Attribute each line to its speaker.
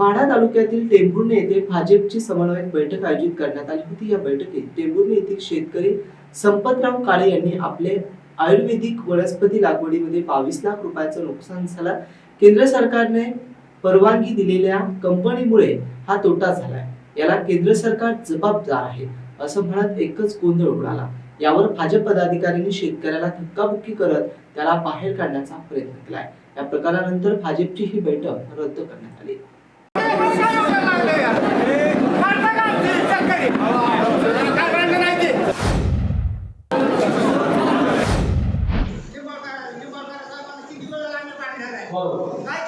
Speaker 1: माढा तालुक्यातील टेंभुर्णे येथे भाजपची समन्वयक बैठक आयोजित करण्यात आली होती. या बैठकीत टेंभुर्णे येथील शेतकरी संपतराव काळे यांनी आपले आयुर्वेदिक वनस्पती लागवडीमध्ये बावीस लाख रुपयाचं नुकसान झालं. केंद्र सरकारने परवानगी दिलेल्या कंपनीमुळे हा तोटा झालाय. याला केंद्र सरकार जबाबदार आहे असं म्हणत एकच गोंधळ उडाला. यावर भाजप पदाधिकाऱ्यांनी शेतकऱ्याला धक्काबुक्की करत त्याला बाहेर काढण्याचा प्रयत्न केलाय. या प्रकारानंतर भाजपची ही बैठक रद्द करण्यात आली.